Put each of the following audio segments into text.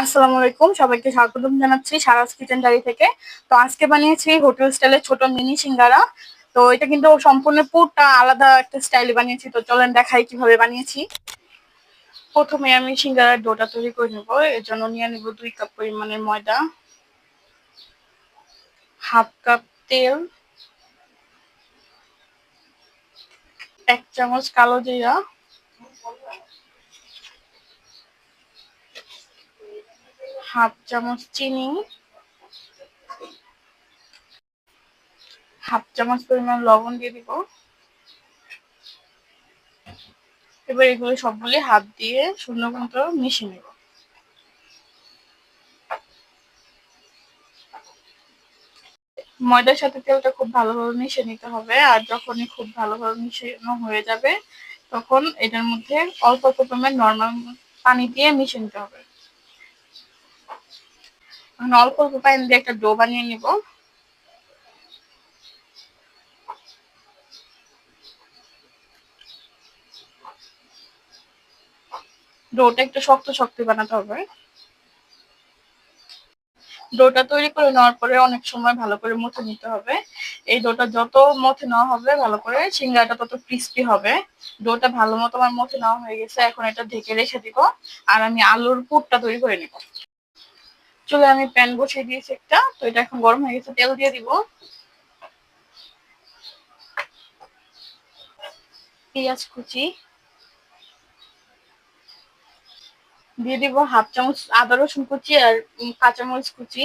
আসসালামু আলাইকুম, সবাইকে স্বাগতম জানাচ্ছি সারাস কিচেন ডারি থেকে। তো আজকে বানিয়েছি হোটেল স্টাইলের ছোট মিনি সিঙ্গারা। তো এটা কিন্তু সম্পূর্ণ পুরটা আলাদা একটা স্টাইলে বানিয়েছি, তো চলেন দেখাই কীভাবে বানিয়েছি। প্রথমে আমি সিঙ্গারার ডোটা তৈরি করে নেব, এর জন্য নিয়ে নেব দুই কাপ পরিমাণের ময়দা, হাফ কাপ তেল, এক চামচ কালো জিরা হাফ চামচ চিনি, হাফ চামচ পরিমাণ লবণ দিয়ে দিব। এবার এগুলো সবগুলি হাত দিয়ে সুন্দর মতো মিশিয়ে নেব। ময়দার সাথে তেলটা খুব ভালোভাবে মিশিয়ে নিতে হবে, আর যখনই খুব ভালোভাবে মিশানো হয়ে যাবে, তখন এটার মধ্যে অল্প অল্প পরিমাণ নর্মাল পানি দিয়ে মিশিয়ে নিতে হবে। অল্প অল্প দিয়ে একটা ডো বানিয়ে নিব। ডোটা একটু শক্ত শক্ত বানাতে হবে। ডোটা তৈরি করে নেওয়ার পরে অনেক সময় ভালো করে মুথে নিতে হবে। এই ডোটা যত মথে নেওয়া হবে, ভালো করে সিঙ্গাটা তত ক্রিস্পি হবে। ডোটা ভালো মতো আমার মথে নেওয়া হয়ে গেছে, এখন এটা ঢেকে রেখে দিব। আর আমি আলুর পুরটা তৈরি করে নিব। চলে আমি প্যান বসিয়ে দিয়েছি একটা, তো এটা এখন গরম হয়ে গেছে, তেল দিয়ে দিব। পেঁয়াজ কুচি। দিয়ে দিব হাফ চামচ আদা রসুন কুচি আর কাঁচামরিচ কুচি।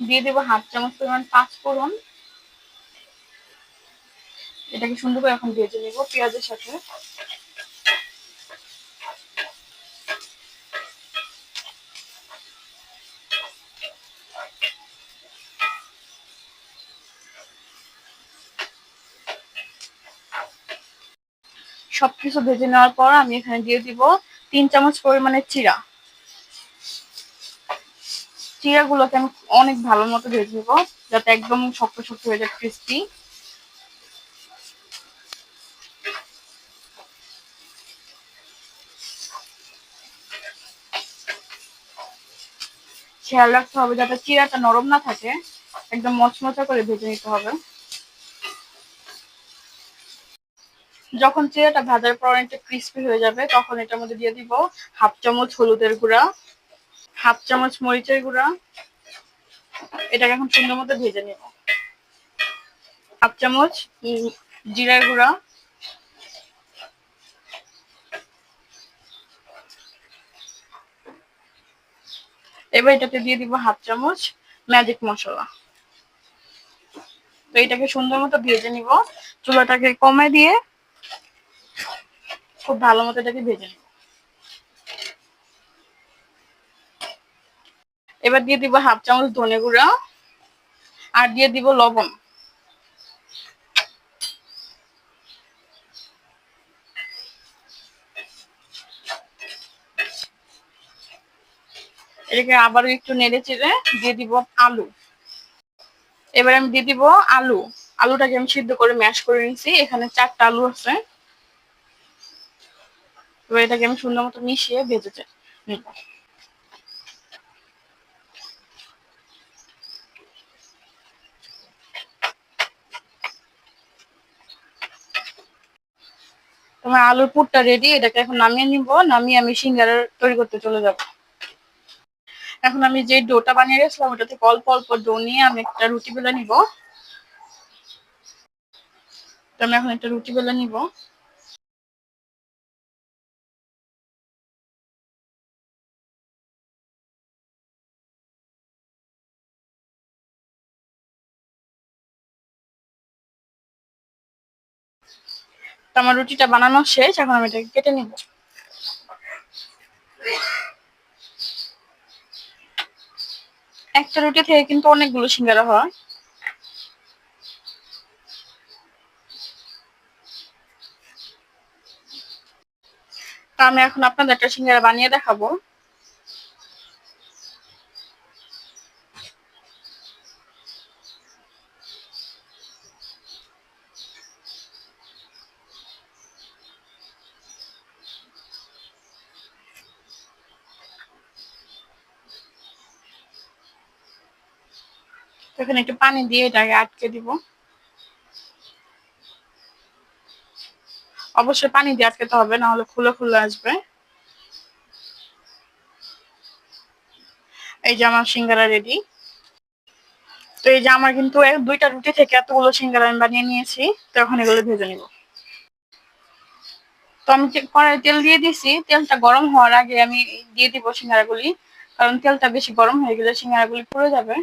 দিয়ে দেবো হাফ চামচ পরিমাণ পাঁচ ফোড়ন। এটাকে সুন্দর করে এখন ভেজে নেব পেঁয়াজের সাথে। সবকিছু ভেজে নেওয়ার পর আমি এখানে দিয়ে দিব তিন চামচ পরিমাণের চিরা চিরাগুলোকে আমি অনেক ভালো মতো ভেজে নেব, যাতে একদম শক্ত শক্ত হয়ে যায় ক্রিস্পি খেয়াল রাখতে হবে যাতে চিরাটা নরম না থাকে, একদম মচমচা করে ভেজে নিতে হবে। যখন চিরাটা ভাজার পর অনেকটা ক্রিস্পি হয়ে যাবে, তখন এটার মধ্যে দিয়ে দিব হাফ চামচ হলুদের গুঁড়া হাফ চামচ মরিচের গুঁড়া। এটাকে এখন সুন্দর মতো ভেজে নেব। হাফ চামচ জিরার গুঁড়া। এবার এটাতে দিয়ে দিব হাফ চামচ ম্যাজিক মশলা। তো এটাকে সুন্দর মতো ভেজে নিব। চুলাটাকে কমে দিয়ে খুব ভালো মতো এটাকে ভেজে নিব। এবার দিয়ে দিব হাফ চামচ ধনে গুঁড়া আর দিয়ে দিব লবণ। এটাকে আবারও একটু নেড়ে চেড়ে দিয়ে দিব আলু। এবার আমি দিয়ে দিব আলু। আলুটাকে আমি সিদ্ধ করে ম্যাশ করে নিচ্ছি এখানে চারটা আলু আছে। এবার এটাকে আমি সুন্দর মতো মিশিয়ে ভেজে নিব। তোমার আলুর পুরটা রেডি এটাকে এখন নামিয়ে নিব, নামিয়ে আমি সিঙ্গারা তৈরি করতে চলে যাব। এখন আমি যে ডোটা বানিয়ে রেখেছিলাম ওটাতে অল্প অল্প ডো নিয়ে আমি একটা রুটি বেলে নিব। আমি এখন একটা রুটি বেলে নিব। আমার রুটিটা বানানো শেষ, এখন আমি এটাকে কেটে নিব। একটা রুটি থেকে কিন্তু অনেকগুলো সিঙ্গারা হয়। তা আমি এখন আপনাদের একটা সিঙ্গারা বানিয়ে দেখাবো। এখানে একটু পানি দিয়ে এটাকে আটকে দিব। অবশ্যই পানি দিয়ে আটকাতে হবে না খুলে খুলে আসবে। এই যে আমার সিঙ্গারা রেডি তো এই যে আমার কিন্তু দুইটা রুটি থেকে এতগুলো সিঙ্গারা আমি বানিয়ে নিয়েছি, তো এখন এগুলো ভেজে নিব। তো আমি কড়াইয়ে তেল দিয়ে দিছি তেলটা গরম হওয়ার আগে আমি দিয়ে দিব সিঙ্গারাগুলি, কারণ তেলটা বেশি গরম হয়ে গেলে সিঙ্গারাগুলি পুড়ে যাবে।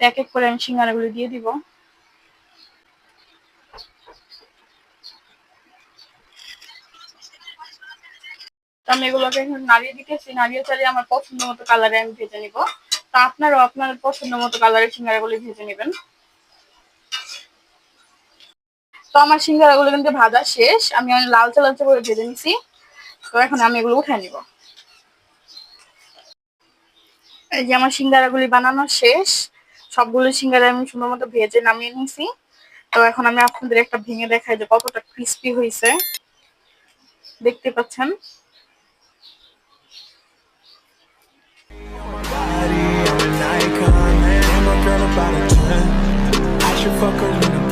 এক এক করে আমি সিঙ্গারাগুলি দিয়ে দিব। আমি এগুলোকে এখন নাড়িয়ে দিতেছি, নাড়িয়ে চালিয়ে আমার পছন্দ মতো কালারে আমি ভেজে নিব। তো আপনারাও আপনার পছন্দ মতো কালারের সিঙ্গারাগুলি ভেজে নেবেন। তো আমার সিঙ্গারাগুলো কিন্তু ভাজা শেষ, আমি অনেক লালচে লালচে করে ভেজে নিছি। তো এখন আমি এগুলো উঠে নিব। এই যে আমার সিঙ্গারাগুলি বানানো শেষ সবগুলো সিঙ্গারা আমি সুন্দর মতো ভেজে নামিয়ে নিছি। তো এখন আমি আপনাদের একটা ভেঙে দেখাই যে কতটা ক্রিস্পি হয়েছে। দেখতে পাচ্ছেন। I should fuck her in the